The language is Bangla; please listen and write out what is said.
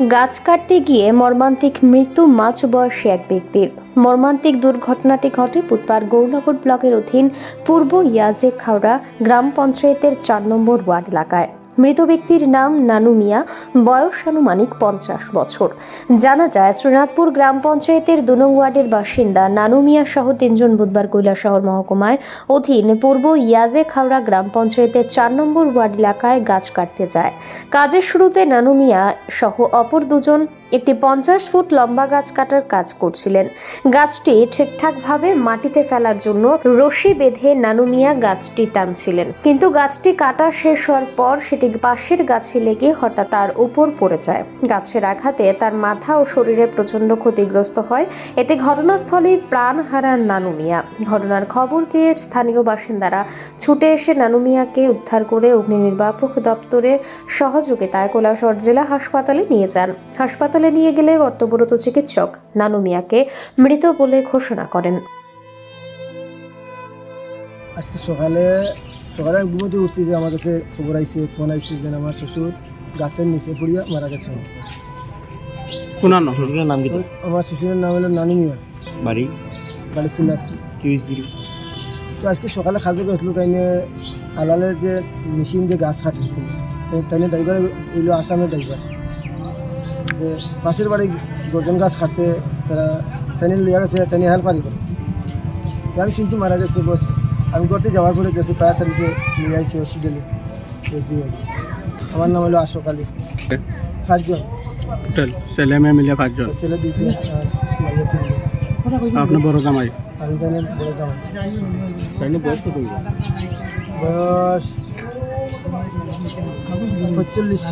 গাছ কাটতে গিয়ে মর্মান্তিক মৃত্যু মাছ বয়সী এক ব্যক্তির। মর্মান্তিক দুর্ঘটনাটি ঘটে বুধবার গৌরনগর ব্লকের অধীন পূর্ব ইয়াজে খাওড়া গ্রাম পঞ্চায়েতের চার নম্বর ওয়ার্ড এলাকায়। মৃত ব্যক্তির নাম নানু মিয়া, বয়স আনুমানিক পঞ্চাশ বছর। জানা যায়, শ্রীনাথপুর গ্রাম পঞ্চায়েতের দুনং ওয়ার্ডের বাসিন্দা নানু মিয়া সহ তিনজন বুধবার কৈলাসহর মহকুমায় অধীন পূর্ব ইয়াজে খাওড়া গ্রাম পঞ্চায়েতের চার নম্বর ওয়ার্ড এলাকায় গাছ কাটতে যায়। কাজের শুরুতে নানু মিয়া সহ অপর দুজন একটি পঞ্চাশ ফুট লম্বা গাছ কাটার কাজ করছিলেন। গাছটি ঠিকঠাকভাবে মাটিতে ফেলার জন্য রশি বেঁধে নানু মিয়া গাছটি টানছিলেন। কিন্তু গাছটি কাটা শেষ হওয়ার পর সেটি পাশের গাছে লেগে হঠাৎ তার উপর পড়ে যায়। গাছের আঘাতে তার মাথা ও শরীরে প্রচণ্ড ক্ষতিগ্রস্ত হয়। এতে ঘটনাস্থলে প্রাণ হারান নানু মিয়া। ঘটনার খবর পেয়ে স্থানীয় বাসিন্দারা ছুটে এসে নানু মিয়াকে উদ্ধার করে অগ্নি নির্বাপক দপ্তরের সহযোগিতায় কোলাশহর জেলা হাসপাতালে নিয়ে যান। হাসপাতালে নিয়ে গেলে কর্তব্যরত চিকিৎসক নানু মিয়াকে মৃত বলে ঘোষণা করেন। আজকে সকালে সকালে আমি ঘুমোতে উঠছি যে আমার কাছে খবর আইছে ফোন আইছে যে আমার শ্বশুর গাছের নিচে পড়িয়া মারা গেছে। কোনার নাম? শ্বশুরের নাম কি আমার শ্বশুরের নাম হলো নানু মিয়া। বাড়ি? বাড়ি সিনাত তো আজকে সকালে খাজে গেছিল তাইনে আলালের যে মেশিন যে গাছ কাটে। তাইনে ড্রাইভার এলো আসামের ড্রাইভার যে পাশের বাড়ি গর্জন গাছ কাটতে তারা তাইনে লিয়া গেছে তাইনে হেল্প পারি করে আমি শুনছি মারা গেছে বস। আমি করতে যাওয়ার পরে দেশে ফায়ার সার্ভিসে নিয়ে আইছি হসপিটালে আমার নাম হলো আশোক আলী। পাঁচজন। টোটাল ছেলে মেয়ে মিলে পাঁচজন। ছেলে আর আপনি বড় জামাই? আমি তাইনে বলে যাওয়া তাইলে বয়স কত? বয়স পঁয়তাল্লিশ।